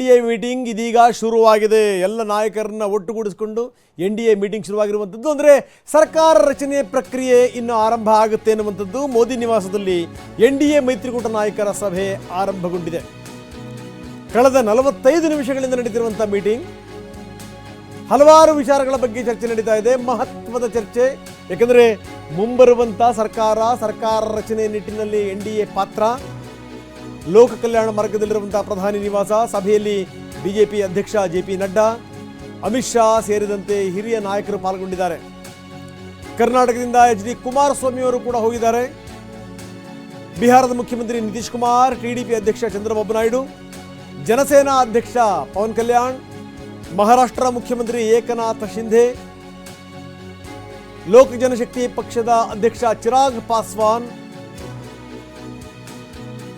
D A meeting ಇದೀಗ ಶುರುವಾಗಿದೆ. ಎಲ್ಲ ನಾಯಕರನ್ನ ಒಟ್ಟುಗೂಡಿಸಿಕೊಂಡು ಎನ್ ಡಿ ಎ ಮೀಟಿಂಗ್ ಶುರುವಾಗಿರುವಂಥದ್ದು ಅಂದರೆ ಸರ್ಕಾರ ರಚನೆ ಪ್ರಕ್ರಿಯೆ ಇನ್ನು ಆರಂಭ ಆಗುತ್ತೆ ಅನ್ನುವಂಥದ್ದು ಮೋದಿ ನಿವಾಸದಲ್ಲಿ ಎನ್ ಡಿ ಎ ಮೈತ್ರಿಕೂಟ ನಾಯಕರ ಸಭೆ ಆರಂಭಗೊಂಡಿದೆ. ಕಳೆದ ನಲವತ್ತೈದು ನಿಮಿಷಗಳಿಂದ ನಡೀತಿರುವಂಥ ಮೀಟಿಂಗ್. ಹಲವಾರು ವಿಚಾರಗಳ ಬಗ್ಗೆ ಚರ್ಚೆ ನಡೀತಾ ಇದೆ. ಮಹತ್ವದ ಚರ್ಚೆ. ಯಾಕಂದರೆ ಮುಂಬರುವಂಥ ಸರ್ಕಾರ ಸರ್ಕಾರ ರಚನೆ ನಿಟ್ಟಿನಲ್ಲಿ ಎನ್ ಡಿ ಎ ಪಾತ್ರ. ಲೋಕ ಕಲ್ಯಾಣ ಮಾರ್ಗದಲ್ಲಿರುವಂತಹ ಪ್ರಧಾನಿ ನಿವಾಸ, ಸಭೆಯಲ್ಲಿ ಬಿಜೆಪಿ ಅಧ್ಯಕ್ಷ ಜೆ ಪಿ ನಡ್ಡಾ, ಅಮಿತ್ ಶಾ ಸೇರಿದಂತೆ ಹಿರಿಯ ನಾಯಕರು ಪಾಲ್ಗೊಂಡಿದ್ದಾರೆ. ಕರ್ನಾಟಕದಿಂದ ಎಚ್ ಡಿ ಕುಮಾರಸ್ವಾಮಿ ಅವರು ಕೂಡ ಹೋಗಿದ್ದಾರೆ. ಬಿಹಾರದ ಮುಖ್ಯಮಂತ್ರಿ ನಿತೀಶ್ ಕುಮಾರ್ ಟಿಡಿಪಿ ಅಧ್ಯಕ್ಷ ಚಂದ್ರಬಾಬು ನಾಯ್ಡು, ಜನಸೇನಾ ಅಧ್ಯಕ್ಷ ಪವನ್ ಕಲ್ಯಾಣ್, ಮಹಾರಾಷ್ಟ್ರ ಮುಖ್ಯಮಂತ್ರಿ ಏಕನಾಥ ಶಿಂಧೆ, ಲೋಕ ಜನಶಕ್ತಿ ಪಕ್ಷದ ಅಧ್ಯಕ್ಷ Chirag Paswan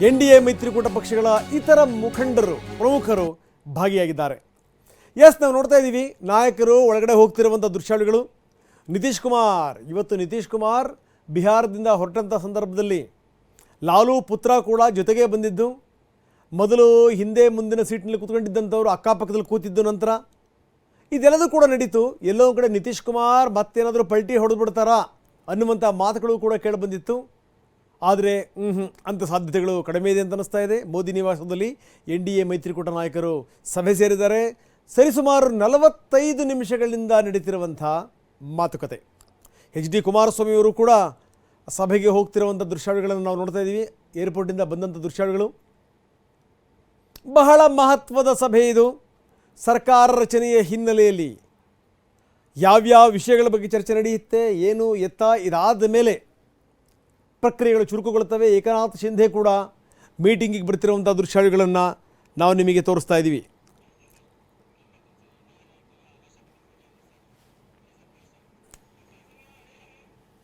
N D A ಮೈತ್ರಿಕೂಟ ಪಕ್ಷಗಳ ಇತರ ಮುಖಂಡರು, ಪ್ರಮುಖರು ಭಾಗಿಯಾಗಿದ್ದಾರೆ. ಎಸ್, ನಾವು ನೋಡ್ತಾ ಇದ್ದೀವಿ. ನಾಯಕರು ಒಳಗಡೆ ಹೋಗ್ತಿರುವಂಥ ದೃಶ್ಯಾವಳಿಗಳು. ನಿತೀಶ್ ಕುಮಾರ್, ಇವತ್ತು ನಿತೀಶ್ ಕುಮಾರ್ ಬಿಹಾರದಿಂದ ಹೊರಟಂಥ ಸಂದರ್ಭದಲ್ಲಿ ಲಾಲು ಪುತ್ರ ಕೂಡ ಜೊತೆಗೆ ಬಂದಿದ್ದು, ಮೊದಲು ಹಿಂದೆ ಮುಂದಿನ ಸೀಟ್ನಲ್ಲಿ ಕೂತ್ಕೊಂಡಿದ್ದಂಥವ್ರು ಅಕ್ಕಪಕ್ಕದಲ್ಲಿ ಕೂತಿದ್ದು ನಂತರ ಇದೆಲ್ಲದೂ ಕೂಡ ನಡೀತು. ಎಲ್ಲೋ ಕಡೆ ನಿತೀಶ್ ಕುಮಾರ್ ಮತ್ತೇನಾದರೂ ಪಲ್ಟಿ ಹೊಡೆದು ಬಿಡ್ತಾರಾ ಅನ್ನುವಂಥ ಮಾತುಗಳು ಕೂಡ ಕೇಳಿಬಂದಿತ್ತು ಆದರೆ ಅಂಥ ಸಾಧ್ಯತೆಗಳು ಕಡಿಮೆ ಇದೆ ಅಂತ ಅನ್ನಿಸ್ತಾ ಇದೆ. ಮೋದಿ ನಿವಾಸದಲ್ಲಿ ಎನ್ ಡಿ ಎ ಮೈತ್ರಿಕೂಟ ನಾಯಕರು ಸಭೆ ಸೇರಿದ್ದಾರೆ. ಸರಿಸುಮಾರು ನಲವತ್ತೈದು ನಿಮಿಷಗಳಿಂದ ನಡೀತಿರುವಂಥ ಮಾತುಕತೆ. ಎಚ್ ಡಿ ಕುಮಾರಸ್ವಾಮಿಯವರು ಕೂಡ ಸಭೆಗೆ ಹೋಗ್ತಿರುವಂಥ ದೃಶ್ಯಾವಳಿಗಳನ್ನು ನಾವು ನೋಡ್ತಾ ಇದ್ದೀವಿ. ಏರ್ಪೋರ್ಟಿಂದ ಬಂದಂಥ ದೃಶ್ಯಾವಳಿಗಳು. ಬಹಳ ಮಹತ್ವದ ಸಭೆ ಇದು. ಸರ್ಕಾರ ರಚನೆಯ ಹಿನ್ನೆಲೆಯಲ್ಲಿ ಯಾವ್ಯಾವ ವಿಷಯಗಳ ಬಗ್ಗೆ ಚರ್ಚೆ ನಡೆಯುತ್ತೆ, ಏನು ಎತ್ತ ಇದಾದ ಮೇಲೆ ಪ್ರಕ್ರಿಯೆಗಳು ಚುರುಕುಗೊಳ್ಳುತ್ತವೆ. ಏಕನಾಥ್ ಶಿಂಧೆ ಕೂಡ ಮೀಟಿಂಗಿಗೆ ಬರ್ತಿರುವಂಥ ದೃಶ್ಯಗಳನ್ನು ನಾವು ನಿಮಗೆ ತೋರಿಸ್ತಾ ಇದ್ದೀವಿ